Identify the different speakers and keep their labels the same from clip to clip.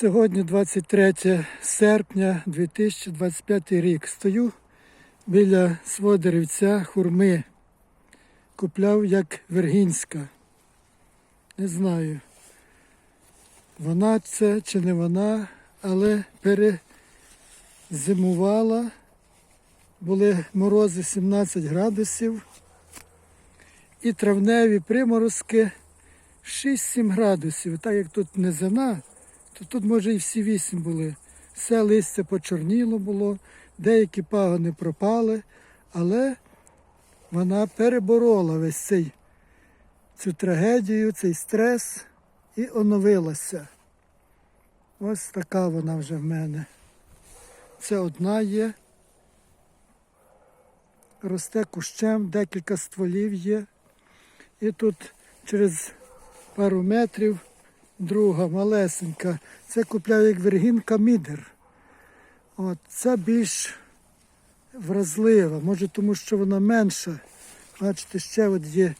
Speaker 1: Сьогодні 23 серпня 2025 рік. Стою біля свого хурми. Купляв як вергінська. Не знаю, вона це чи не вона, але перезимувала. Були морози 17 градусів. І травневі приморозки 6-7 градусів. Так як тут низина, тут може і всі 8 були. Все листя почорніло було, деякі пагони пропали, але вона переборола весь цей, цю трагедію, цей стрес і оновилася. Ось така вона вже в мене. Це одна є. Росте кущем, декілька стволів є. І тут через пару метрів друга малесенька. Це купляю як вергінка мідер. От, це більш вразлива, може тому, що вона менша. Бачите, ще от є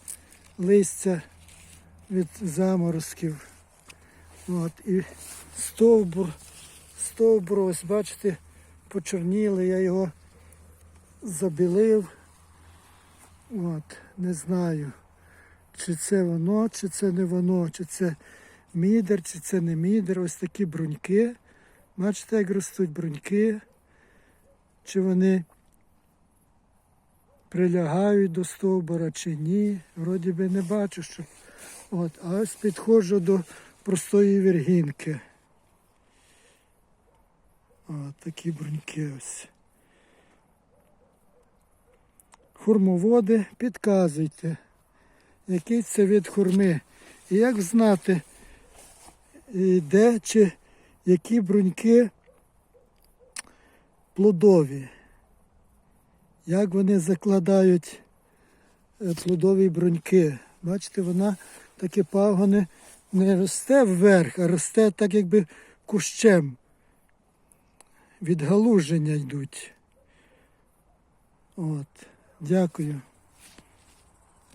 Speaker 1: листя від заморозків. От, і стовбур, стовбур, ось бачите, почорніли, я його забілив. От, не знаю, чи це воно, чи це не воно, чи це мідер, чи це не мідер. Ось такі бруньки. Бачите, як ростуть бруньки, чи вони прилягають до стовбура, чи ні. Вроді би не бачу, що. От, а ось підходжу до простої віргінки. От такі бруньки ось. Хурмоводи, підказуйте, який це від хурми. І як знати, де чи які бруньки плодові. Як вони закладають е, плодові бруньки. Бачите, вона такі пагони не росте вверх, а росте так якби кущем. Відгалуження йдуть. От. Дякую.